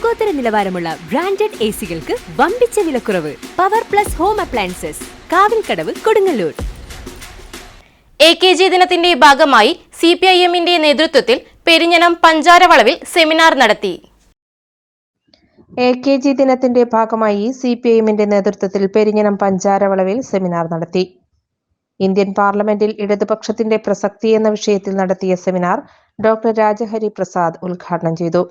ലോകോത്തര നിലവാരമുള്ള branded A സികൾക്ക് വമ്പിച്ച വിലക്കുറവ്. Power plus home appliances Kavilkadavu Kodungallur. A K G ദിനത്തിന്റെ ഭാഗമായി സി പി ഐ എമ്മിന്റെ നേതൃത്വത്തിൽ പെരിഞ്ഞനം പഞ്ചാരവളവിൽ സെമിനാർ നടത്തി. എ കെ ജി ദിനത്തിന്റെ ഭാഗമായി സി പി ഐ എമ്മിന്റെ നേതൃത്വത്തിൽ പെരിഞ്ഞനം പഞ്ചാരവളവിൽ സെമിനാർ നടത്തി. ഇന്ത്യൻ പാർലമെന്റിൽ ഇടതുപക്ഷത്തിന്റെ പ്രസക്തി എന്ന വിഷയത്തിൽ നടത്തിയ സെമിനാർ ഡോക്ടർ രാജഹരി പ്രസാദ് ഉദ്ഘാടനം ചെയ്തു.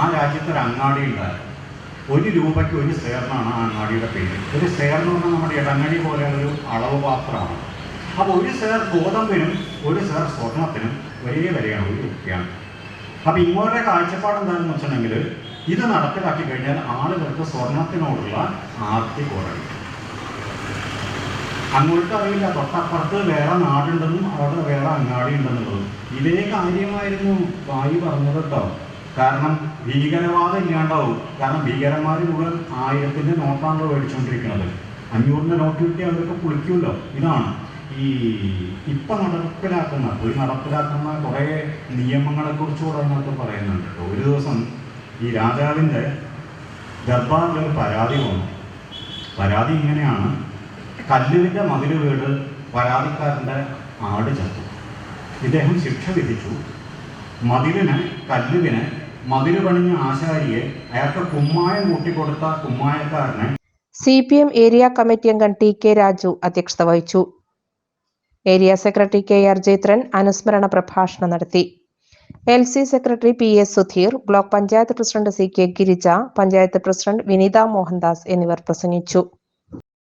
ആ രാജ്യത്ത് ഒരു അങ്ങാടി ഉണ്ടായിരുന്നു. ഒരു രൂപയ്ക്ക് ഒരു സേർന്നാണ് ആ അങ്ങാടിയുടെ പേര്. ഒരു സേർ എന്ന് പറഞ്ഞാൽ നമ്മുടെ ഇടങ്ങഴി പോലെയുള്ളൊരു അളവ് പാത്രമാണ്. അപ്പോൾ ഒരു സേർ ഗോതമ്പിനും ഒരു സേർ സ്വർണത്തിനും വലിയ വിലയാണ് ഒരു രൂപയാണ് അപ്പോൾ ഇങ്ങോട്ടേ കാഴ്ചപ്പാട് എന്താണെന്ന് വെച്ചിട്ടുണ്ടെങ്കിൽ ഇത് നടപ്പിലാക്കി കഴിഞ്ഞാൽ ആളുകൾക്ക് സ്വർണത്തിനോടുള്ള ആർത്തി കുറയും. അങ്ങോട്ട് അറിയില്ല. തൊട്ടപ്പുറത്ത് വേറെ നാടുണ്ടെന്നും അവിടെ വേറെ അങ്ങാടി ഉണ്ടെന്നുള്ളതും. ഇതേ കാര്യമായിരുന്നു വായി പറഞ്ഞത് കേട്ടോ. കാരണം ഭീകരവാദം ഇല്ലാണ്ടാവും. കാരണം ഭീകരന്മാർ മുഴുവൻ ആയിരത്തിന്റെ നോട്ടാണല്ലോ മേടിച്ചുകൊണ്ടിരിക്കുന്നത് അഞ്ഞൂറിന്റെ നോട്ട് കിട്ടിയാൽ അവരൊക്കെ കുളിക്കുമല്ലോ. ഇതാണ്. ഈ ഇപ്പം നടപ്പിലാക്കുന്ന ഒരു നടപ്പിലാക്കുന്ന കുറേ നിയമങ്ങളെക്കുറിച്ചുകൂടെ അതിനകത്ത് പറയുന്നുണ്ട്. ഒരു ദിവസം ഈ രാജാവിന്റെ ദർബാറിൽ ഒരു പരാതി വന്നു. പരാതി ഇങ്ങനെയാണ്. കല്ലുവിന്റെ മതിൽ വീട് പരാതിക്കാരന്റെ ആട് ചത്തു. ഇദ്ദേഹം ശിക്ഷ വിധിച്ചു. മതിലിന് കല്ലുവിന് മതിൽ പണിഞ്ഞ ആശാരിയെ അയാൾക്ക് കുമ്മായം കൂട്ടിക്കൊടുത്ത കുമ്മായക്കാരനെ C P M area committee അംഗം ടി കെ രാജു അധ്യക്ഷത വഹിച്ചു. Area secretary K R Jaithran അനുസ്മരണ പ്രഭാഷണം നടത്തി. L C secretary P S Sudheer block panchayat president C K Girija panchayat president Vineetha Mohandas എന്നിവർ പ്രസംഗിച്ചു.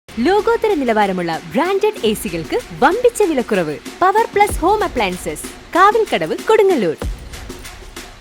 ലോകോത്തര നിലവാരമുള്ള ബ്രാൻഡഡ് എ സികൾക്ക് വമ്പിച്ച വിലക്കുറവ് power plus home appliances Kavilkadavu Kodungallur.